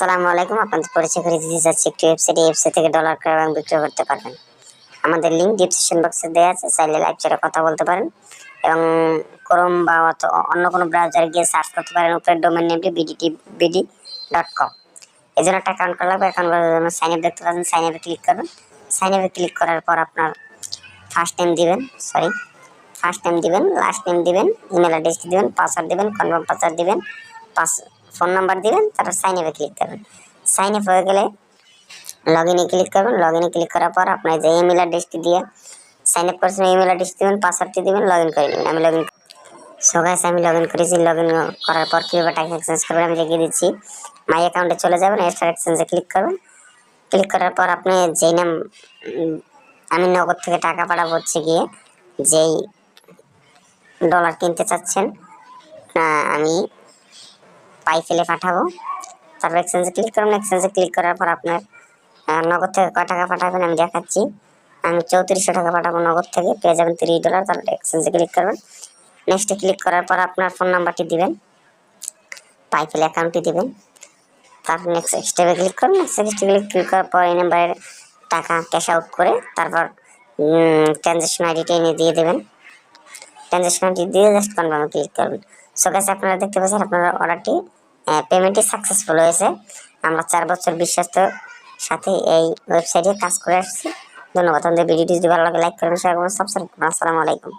আসসালামু আলাইকুম। আপনাদের পরিচয় করে দিতে যাচ্ছি একটি ওয়েবসাইট ওয়েবসাইট থেকে ডলার ক্রয় এবং বিক্রয় করতে পারবেন। আমাদের লিঙ্ক ডিসক্রিপশন বক্সে দেওয়া আছে, চাইলে লাইভ চ্যাটে কথা বলতে পারেন। এবং ক্রোম বা অন্য কোনো ব্রাউজারে গিয়ে সার্চ করতে পারেন উপরের ডোমেন নেমটি বিডিটি বিডি ডট কম এই জন্য একটা অ্যাকাউন্ট করা লাগবে অ্যাকাউন্ট করার জন্য সাইন আপ দেখতে পাচ্ছেন সাইন আপে ক্লিক করবেন। সাইন আপে ক্লিক করার পর আপনার ফার্স্ট নেম দিবেন সরি ফার্স্ট নেম দিবেন লাস্ট নেম দিবেন ইমেল অ্যাড্রেস দিবেন পাসওয়ার্ড দিবেন কনফার্ম পাসওয়ার্ড দিবেন পাস ফোন নাম্বার দিবেন, তারপর সাইন আপে ক্লিক করবেন। সাইন আপ হয়ে গেলে লগ ইনে ক্লিক করবেন। লগ ইনে ক্লিক করার পর আপনার যে ইমেল অ্যাড্রেসটি দিয়ে সাইন আপ করেছেন ইমেল অ্যাড্রেস দিবেন পাসওয়ার্ডটি দিবেন লগ ইন করে নেবেন। আমি লগ ইন সো আমি লগ ইন করেছি। লগ ইন করার পর কীভাবে টাকা এক্সচেঞ্জ করবেন আমি দেখিয়ে দিচ্ছি। মাই অ্যাকাউন্টে চলে যাবেন এক্সট্রা এক্সচেঞ্জে ক্লিক করবেন। ক্লিক করার পর আপনি যেই নাম আমি নগদ থেকে টাকা পাঠাবো হচ্ছে গিয়ে, যেই ডলার কিনতে চাচ্ছেন আমি পাই ফেলে পাঠাবো। তারপর এক্সচেঞ্জে ক্লিক করুন। এক্সচেঞ্জে ক্লিক করার পর আপনার নগদ থেকে কয় টাকা পাঠাবেন আমি দেখাচ্ছি। আমি চৌত্রিশশো টাকা পাঠাবো নগদ থেকে, পেয়ে যাবেন তিরিশ ডলার তারপর এক্সচেঞ্জে ক্লিক করবেন। নেক্সটে ক্লিক করার পর আপনার ফোন নাম্বারটি দিবেন। পাইপেল অ্যাকাউন্টটি দিবেন। তারপর নেক্সট স্টেপে ক্লিক করুন। নেক্সট স্টেপে ক্লিক করার পর এই নাম্বারের টাকা ক্যাশ আউট করে তারপর ট্রানজ্যাকশন আইডিটা এনে দিয়ে দেবেন। ট্রানজ্যাকশন আইডি দিয়ে জাস্ট কনফার্মে ক্লিক করবেন। সো গাছ আপনারা দেখতে পাচ্ছেন, আপনার অর্ডারটি পেমেন্টটি সাকসেসফুল হয়েছে। আমরা চার বছর বিশ্বাস্ত সাথে এই ওয়েবসাইটে কাজ করে আসছি। ধন্যবাদ। আমাদের ভিডিওটি যদি ভালো লাগে লাইক করবেন শেয়ার সাবস্ক্রাইব আসসালামু আলাইকুম।